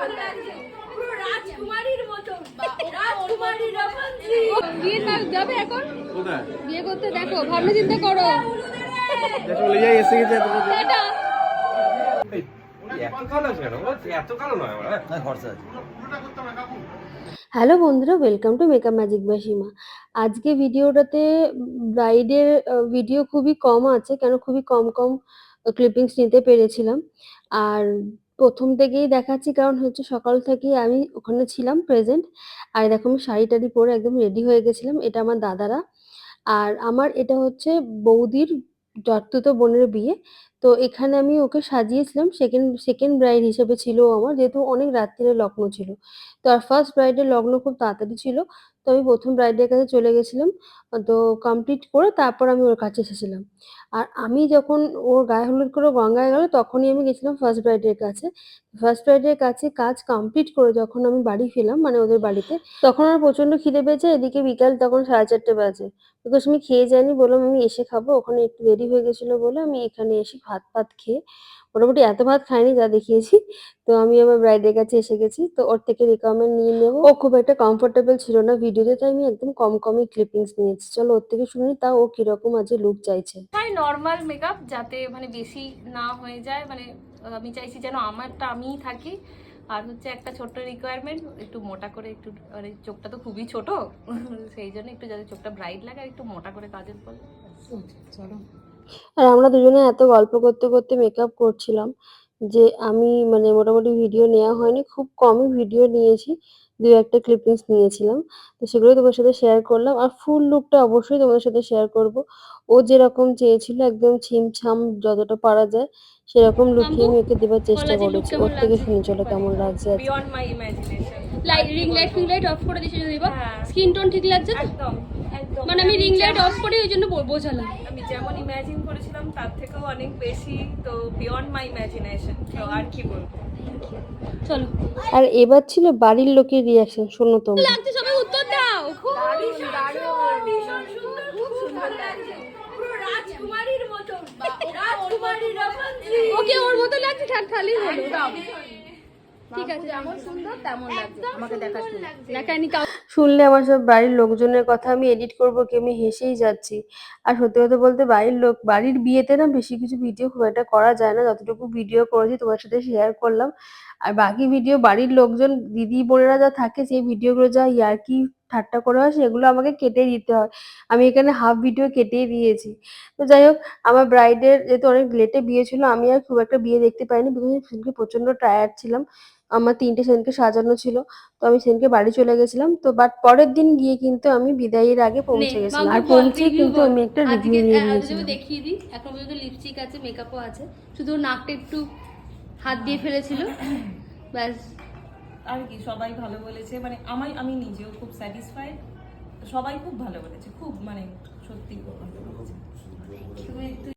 সুন্দর লাগছে পুরো রাজকুমারীর মতো। রাজকুমারীর রকম বিয়ে না যাবে এখন? কোথায়? বিয়ে করতে দেখো ভাবনা চিন্তা করো। চলে যাই এসে গেছে এটা। নয় আমার হ্যাঁ? হ্যালো বন্ধুরা welcome to makeup magic by Seema আজকে ভিডিওটাতে ব্রাইডের ভিডিও খুবই কম আছে কেন খুবই কম কম ক্লিপিংস নিতে পেরেছিলাম। আর প্রথম থেকেই দেখাচ্ছি, কারণ হচ্ছে সকাল থেকেই আমি ওখানে ছিলাম প্রেজেন্ট আর দেখো আমি শাড়ি টাড়ি পরে একদম রেডি হয়ে গেছিলাম, এটা আমার দাদারা। আর আমার এটা হচ্ছে বৌদির জর্তুত বোনের বিয়ে। তো এখানে আমি ওকে সাজিয়েছিলাম সেকেন্ড সেকেন্ড ব্রাইড হিসেবে ছিল আমার, যেহেতু অনেক রাত্রিরে লগ্ন ছিল। তো আর ফার্স্ট ব্রাইডের লগ্ন খুব তাড়াতাড়ি ছিল। তো আমি প্রথম ব্রাইডের কাছে চলে গেছিলাম, তো কমপ্লিট করে তারপর আমি ওর কাছে এসেছিলাম। আর আমি যখন ওর গায়ে হলুদ করে গঙ্গায় গেল, তখনই আমি গেছিলাম ফার্স্ট ব্রাইডের কাছে। ফার্স্ট ব্রাইডের কাছে কাজ কমপ্লিট করে যখন আমি বাড়ি ফিরলাম মানে ওদের বাড়িতে, তখন আমার প্রচণ্ড খিদে পেয়েছে। এদিকে বিকাল তখন সাড়ে চারটে বাজে। বিকজ আমি খেয়ে যাইনি বললাম, আমি এসে খাব, ওখানে একটু দেরি হয়ে গেছিল বলে আমি এখানে এসে ভাত ফাত খেয়ে মোটামুটি এত ভাত খাইনি যা দেখিয়েছি। তো আমি আমার ব্রাইডের কাছে এসে গেছি। তো ওর থেকে রিকমেন্ড নিয়ে নেব। ও খুব একটা কমফোর্টেবল ছিল না ভিডিওতে তাই আমি একদম কম কমই ক্লিপিংস নিয়েছি চলো ওর থেকে শুনি তা ও কীরকম আজকে লুক চাইছে। চাই নর্মাল মেকআপ যাতে মানে বেশি না হয়ে যায়। মানে আমি চাইছি যেন আমারটা আমিই থাকি। আর হচ্ছে একটা ছোট্ট রিকোয়ারমেন্ট একটু মোটা করে একটু মানে চোখটা তো খুবই ছোট। সেই জন্য একটু যাতে চোখটা ব্রাইট লাগে আর একটু মোটা করে কাজল করলে। চলো। আর আমরা দুজনে এত গল্প করতে করতে মেকআপ করছিলাম যে আমি মানে মোটামুটি ভিডিও নেওয়া হয়নি খুব কমই ভিডিও নিয়েছি দু একটা ক্লিপিংস নিয়েছিলাম। তো সেগুলোই তোমার সাথে শেয়ার করলাম আর ফুল লুকটা অবশ্যই তোমাদের সাথে শেয়ার করব। ও যেরকম চেয়েছিল একদম ছিমছাম যতটা পারা যায় সেরকম লুকিয়ে আমি ওকে দেবার চেষ্টা করেছি। ওর থেকে শুনে চলো কেমন লাগছে beyond my imagination light ring light ফিং light off করে দিয়েছি যদি হ্যাঁ। স্কিন টোন ঠিক লাগছে একদম। মানে আমি রিং লাইট অফ করে ওই জন্য বোঝালাম। আমি যেমন ইমাজিন করেছিলাম তার থেকেও অনেক বেশি তো বিয়ন্ড মাই ইমাজিনেশন তো আর কি বলব? চলো। আর এবার ছিল বাড়ির লোকের রিয়াকশন শোনো তোমরা লাগছে সবাই উত্তর দাও। খুব ভীষণ সুন্দর খুব সুন্দর লাগছে। পুরো রাজকুমারীর মতো রাজকুমারীর রকম ওকে ওর মতো লাগছে ঠাক ঠালি হলো। ঠিক আছে যেমন সুন্দর তেমন লাগছে আমাকে দেখা দেখায়নি শুনলে আমার সব বাড়ির লোকজনের কথা আমি এডিট করব কি আমি হেসেই যাচ্ছি। আর সত্যি কথা বলতে বাড়ির লোক বাড়ির বিয়েতে না বেশি কিছু ভিডিও খুব একটা করা যায় না। যতটুকু ভিডিও করেছি তোমার সাথে শেয়ার করলাম। আর বাকি ভিডিও বাড়ির লোকজন দিদি বোনেরা যা থাকে সেই ভিডিওগুলো যা ইয়ার্কি ঠাট্টা করে হয় সেগুলো আমাকে কেটে দিতে হয়। আমি এখানে হাফ ভিডিও কেটেই দিয়েছি। তো যাই হোক আমার ব্রাইডের যেহেতু অনেক লেটে বিয়ে ছিল আমি আর খুব একটা বিয়ে দেখতে পাইনি বিকজ সেদিনকে প্রচণ্ড টায়ার্ড ছিলাম। আমার তিনটে সেদিনকে সাজানো ছিল তো আমি সেদিনকে বাড়ি চলে গেছিলাম। তো বাট পরের দিন গিয়ে কিন্তু আমি বিদায়ের আগে পৌঁছে গেছিলাম। আর পৌঁছে কিন্তু আমি একটা রিভিউ নিয়ে নিয়েছিলাম। দেখিয়ে দিই এখন পর্যন্ত লিপস্টিক আছে মেকআপও আছে। শুধু নাকটা একটু হাত দিয়ে ফেলেছিল। ব্যাস। আর কি সবাই ভালো বলেছে। মানে আমায় আমি নিজেও খুব স্যাটিসফাইড সবাই খুব ভালো বলেছে খুব মানে সত্যি খুব ভালো বলেছে।